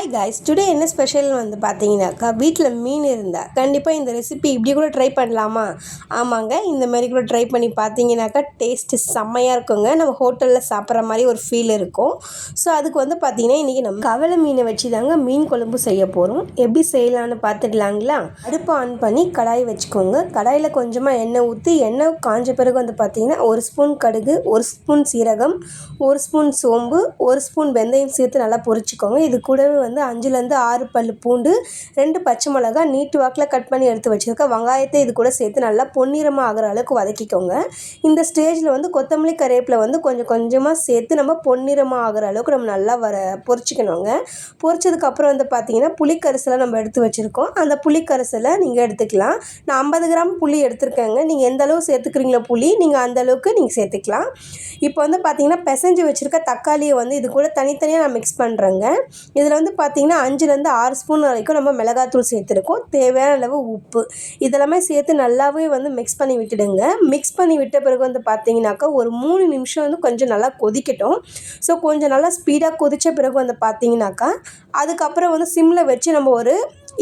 Hi guys today என்ன special வந்து பார்த்தீங்கன்னாக்கா வீட்டில் மீன் இருந்தால் கண்டிப்பாக இந்த ரெசிபி இப்படி கூட ட்ரை பண்ணலாமா? ஆமாங்க இந்த மாதிரி கூட ட்ரை பண்ணி பார்த்தீங்கன்னாக்கா டேஸ்ட்டு செம்மையாக இருக்குங்க. நம்ம ஹோட்டலில் சாப்பிட்ற மாதிரி ஒரு ஃபீல் இருக்கும். ஸோ அதுக்கு வந்து பார்த்தீங்கன்னா இன்றைக்கி நம்ம கவலை மீனை வச்சு தாங்க மீன் குழம்பு செய்ய போகிறோம் எப்படி செய்யலான்னு பார்த்துக்கலாங்களா? அடுப்பை ஆன் பண்ணி கடாய் வச்சுக்கோங்க. கடாயில் கொஞ்சமாக எண்ணெய் ஊற்றி எண்ணெய் காஞ்ச பிறகு வந்து பார்த்தீங்கன்னா ஒரு ஸ்பூன் கடுகு ஒரு ஸ்பூன் சீரகம் ஒரு ஸ்பூன் சோம்பு ஒரு ஸ்பூன் வெந்தயம் சேர்த்து நல்லா பொரிச்சிக்கோங்க. இது கூடவே வந்து அஞ்சுலேருந்து ஆறு பல் பூண்டு ரெண்டு பச்சை மிளகா நீட்டு வாக்கில் கட் பண்ணி எடுத்து வச்சுருக்க வெங்காயத்தை இது கூட சேர்த்து நல்லா பொன்னிறமாக ஆகிற அளவுக்கு வதக்கிக்கோங்க. இந்த ஸ்டேஜில் வந்து கொத்தமல்லி கருவேப்பிலை வந்து கொஞ்சம் கொஞ்சமாக சேர்த்து நம்ம பொன்னிறமாக ஆகிற அளவுக்கு நம்ம நல்லா வர பொரிச்சிக்கணுங்க. பொரிச்சதுக்கப்புறம் வந்து பார்த்திங்கன்னா புளிக்கரிசலை நம்ம எடுத்து வச்சுருக்கோம். அந்த புளிக்கரிசலை நீங்கள் எடுத்துக்கலாம். நான் ஐம்பது கிராம் புளி எடுத்துருக்கேங்க. நீங்கள் எந்த அளவு சேர்த்துக்கிறீங்களோ புளி நீங்கள் அந்த அளவுக்கு நீங்கள் சேர்த்துக்கலாம். இப்போ வந்து பார்த்திங்கன்னா பிசைஞ்சு வச்சுருக்க தக்காளியை வந்து இது கூட தனித்தனியாக நான் மிக்ஸ் பண்ணுறேங்க இதில் வந்து பார்த்திங்கன்னா அஞ்சுலேருந்து ஆறு ஸ்பூன் வரைக்கும் நம்ம மிளகாத்தூள் சேர்த்துருக்கோம். தேவையான அளவு உப்பு. இதெல்லாமே சேர்த்து நல்லாவே வந்து மிக்ஸ் பண்ணி விட்டுடுங்க. மிக்ஸ் பண்ணி விட்ட பிறகு வந்து பார்த்திங்கனாக்கா ஒரு மூணு நிமிஷம் வந்து கொஞ்சம் நல்லா கொதிக்கட்டும். ஸோ கொஞ்சம் நல்லா ஸ்பீடாக கொதித்த பிறகு வந்து பார்த்திங்கனாக்கா அதுக்கப்புறம் வந்து சிம்மில் வச்சு நம்ம ஒரு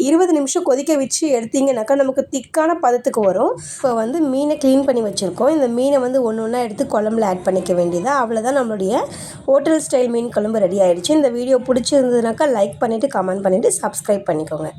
இருபது நிமிஷம் கொதிக்க வச்சு எடுத்தீங்கன்னாக்கா நமக்கு திக்கான பதத்துக்கு வரும். இப்போ வந்து மீனை க்ளீன் பண்ணி வச்சுருக்கோம். இந்த மீனை வந்து ஒன்று ஒன்றா எடுத்து குழம்புல ஆட் பண்ணிக்க வேண்டியது? அவ்வளோதான் நம்மளுடைய ஹோட்டல் ஸ்டைல் மீன் குழம்பு ரெடி ஆகிடுச்சு இந்த வீடியோ பிடிச்சிருந்ததுனாக்கா லைக் பண்ணிவிட்டு கமெண்ட் பண்ணிவிட்டு சப்ஸ்கிரைப் பண்ணிக்கோங்க.